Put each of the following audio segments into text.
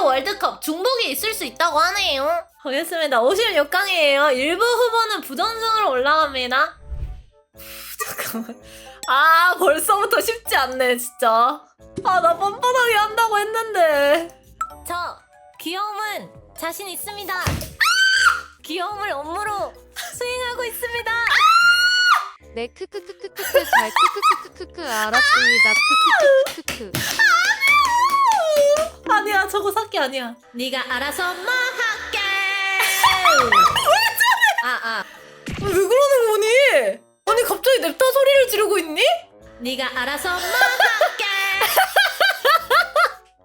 애교 월드컵 중복이 있을 수 있다고 하네요. 알겠습니다. 56강이에요. 일부 후보는 부전승으로 올라갑니다. 잠깐만. 아, 벌써부터 쉽지 않네, 진짜. 아, 나 뻔뻔하게 한다고 했는데. 저, 귀여움은 자신 있습니다. 귀여움을 업무로 수행하고 있습니다. 네 크크크크크크 잘 크크크크크크 알았습니다 크크크크크크 아니야, 저거 사기 아니야. 네가 알아서 뭐 할게. 아, 아. 왜 그러는 거니? 아니 갑자기 냅다 소리를 지르고 있니? 네가 알아서 뭐 할게.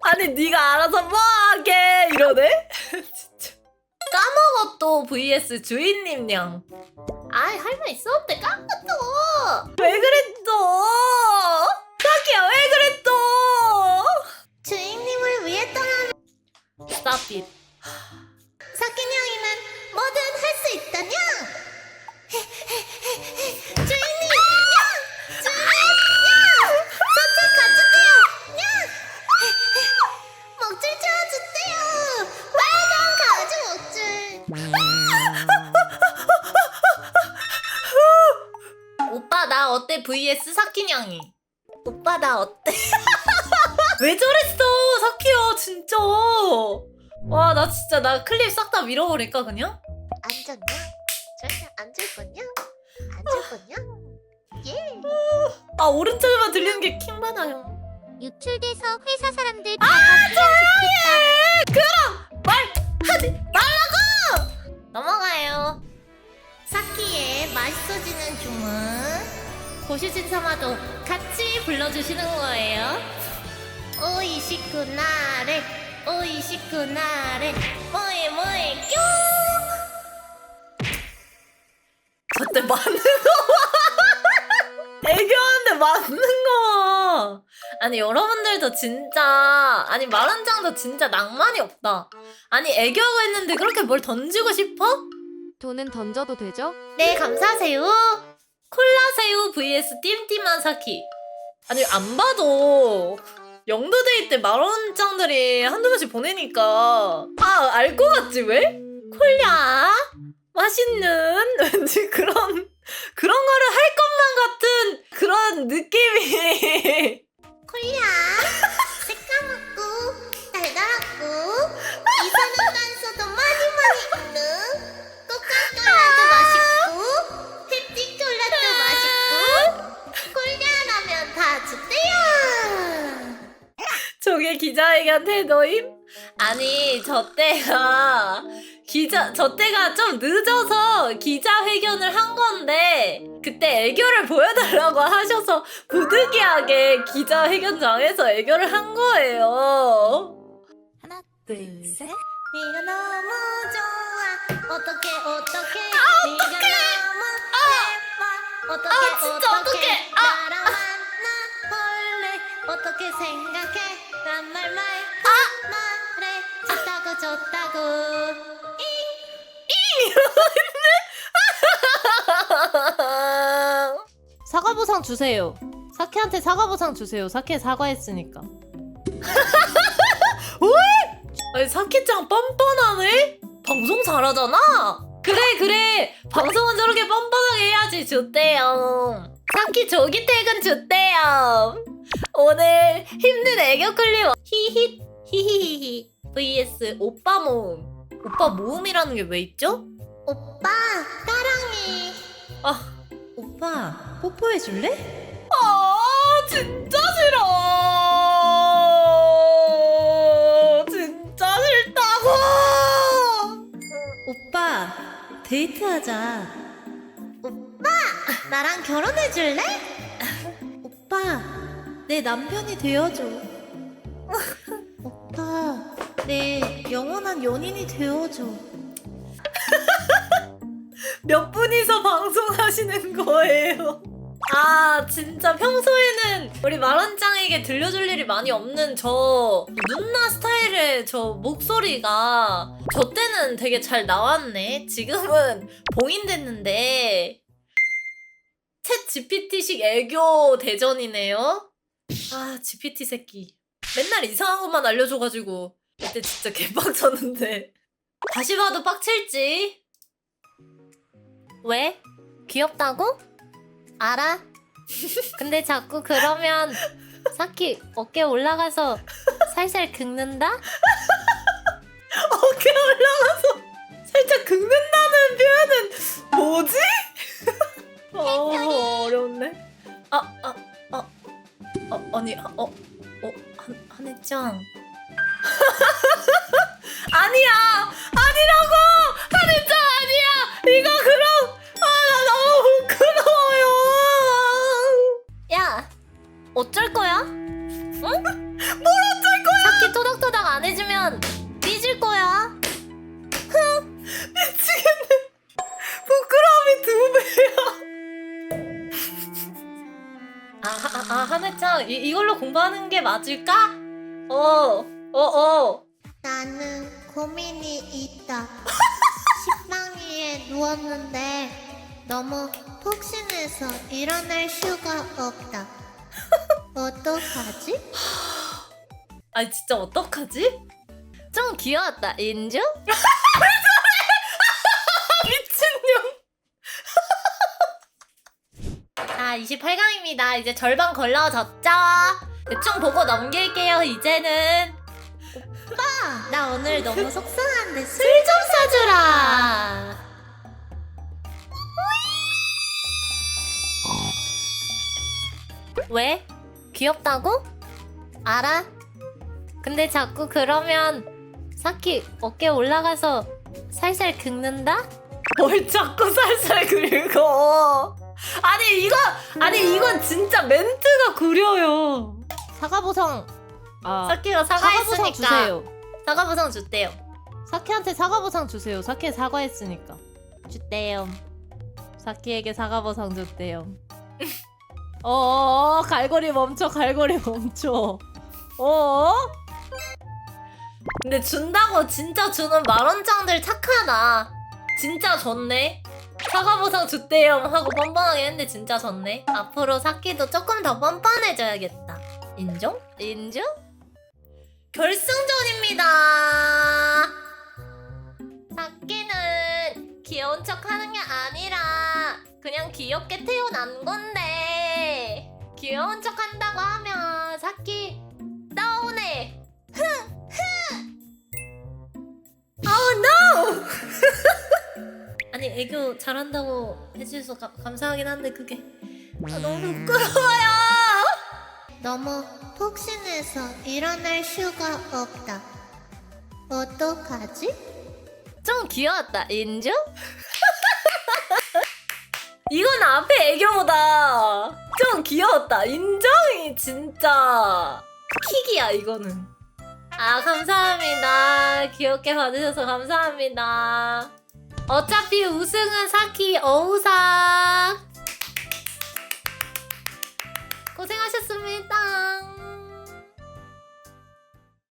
아니 네가 알아서 뭐 하게 이러네? 진짜. 까먹었또 vs 주인님냥. 아이 할 말 있었대 까먹었어. 왜 그랬어? 자기야 왜 그랬어? 주인님을 위해 떠난 It. 사키냥이는 뭐든 할 수 있다냥 주인님 냥 주인님 냥 산책 가주세요 냥 목줄 쳐주세요 빨간 가죽 목줄 오빠 나 어때 vs 사키냥이. 오빠 나 어때? 왜 저랬어 사키야 진짜. 와 나 진짜 나 클립 싹 다 밀어버릴까 그냥? 앉았냐 절대 앉을 거냐 앉을 거냐 예 아 오른쪽에만 들리는 게 킹 받아요. 유출돼서 회사 사람들 다 봤으면 좋겠다 말 하지 말라고. 넘어가요. 사키의 맛있어지는 주문 고시진 사마도 같이 불러주시는 거예요. 오이시쿠나레 오이시쿠나레 뭐해 뭐해 뀨. 저때 맞는 거 봐. 애교하는데 맞는 거. 아니 여러분들도 진짜 아니 마른장도 진짜 낭만이 없다. 아니 애교하고 했는데 그렇게 뭘 던지고 싶어? 돈은 던져도 되죠? 네 감사하세요. 콜라새우 vs 띠임띠만 사키. 아니 안 봐도 영도데이 때 마론짱들이 한두 번씩 보내니까 아 알 것 같지 왜? 콜야 맛있는? 왠지 그런 그런 거를 할 것만 같은 그런 느낌이. 콜야 새까맣고 달달하고 이사는 단서도 많이 많이 있는 코카콜라도 맛있고 펩티콜라도 맛있고 콜야라면 다 주대요 저게 기자회견 태도임? 아니 저 때가 기자 저 때가 좀 늦어서 기자회견을 한 건데 그때 애교를 보여달라고 하셔서 부득이하게 기자회견장에서 애교를 한 거예요. 하나 둘 셋. 네가 너무 좋아. 어떻게 어떻게 아. 너무 예뻐. 어떻게 아, 진짜 어떡해. 아, 나랑 만나 볼래? 어떻게 생각해 난말 말고 아. 말해 좋다고 좋다고 사과 보상 주세요. 사케한테 사과 보상 주세요. 사케 사과했으니까. 왜? 아니 사케짱 뻔뻔하네? 방송 잘하잖아? 그래 그래 방송은 저렇게 뻔뻔하게 해야지 좋대요 사키 조기 퇴근 좋대요 오늘 힘든 애교 클립 히히 히히히히 vs 오빠 모음 오빠 모음이라는 게 왜 있죠? 오빠 사랑해 아, 오빠 뽀뽀해 줄래? 아, 진짜 싫어. 진짜 싫다고. 오빠 데이트하자. 나랑 결혼해 줄래? 오빠 내 남편이 되어줘. 오빠 내 영원한 연인이 되어줘. 몇 분이서 방송하시는 거예요? 아 진짜 평소에는 우리 마런짱에게 들려줄 일이 많이 없는 저 누나 스타일의 저 목소리가 저 때는 되게 잘 나왔네 지금은 봉인됐는데 챗 GPT식 애교 대전이네요 아 GPT 새끼 맨날 이상한 것만 알려줘가지고 이때 진짜 개빡쳤는데. 다시 봐도 빡칠지. 왜? 귀엽다고? 알아? 근데 자꾸 그러면 사키 어깨 올라가서 살살 긁는다? 어깨 올라가서 어, 아니, 어, 어, 한, 한혜짱. 아 아, 아, 아 한혜짱, 이, 이걸로 공부하는 게 맞을까? 어, 어, 어. 나는 고민이 있다. 식빵 위에 누웠는데 너무 폭신해서 일어날 수가 없다. 어떡하지? 아니, 진짜 어떡하지? 좀 귀여웠다. 인주? 28강입니다. 이제 절반 걸러졌죠? 대충 보고 넘길게요, 이제는. 오빠, 나 오늘 너무 속상한데 술 좀 사주라. 왜? 귀엽다고? 알아? 근데 자꾸 그러면 사키 어깨 올라가서 살살 긁는다? 뭘 자꾸 살살 긁어. 아니, 이거, 아니, 이건 진짜 멘트가 구려요. 사과보상 아 사키가 사과보상 사과했으니까. 주세요. 사과보상 줬대요. 사키한테 사과보상 주세요. 사키 사과했으니까 주대요. 사키에게 사과보상 줬대요. 어 갈고리 멈춰 갈고리 멈춰. 어 근데 준다고 진짜 주는 만 원장들 착하다. 진짜 줬네. 사과보상 줬대요 하고 뻔뻔하게 했는데 진짜 줬네. 앞으로 사키도 조금 더 뻔뻔해져야겠다. 인정? 인주? 결승전입니다. 사키는 귀여운 척 하는 게 아니라 그냥 귀엽게 태어난 건데 귀여운 척 한다고 하면 사키 애교 잘한다고 해주셔서 가- 감사하긴 한데 그게 아, 너무 부끄러워요. 너무 폭신해서 일어날 수가 없다 어떡하지? 좀 귀여웠다 인주? 이건 앞에 애교보다 좀 귀여웠다. 인정이 진짜 킥이야 이거는. 아 감사합니다. 귀엽게 봐주셔서 감사합니다. 어차피 우승은 사키 어우상. 고생하셨습니다.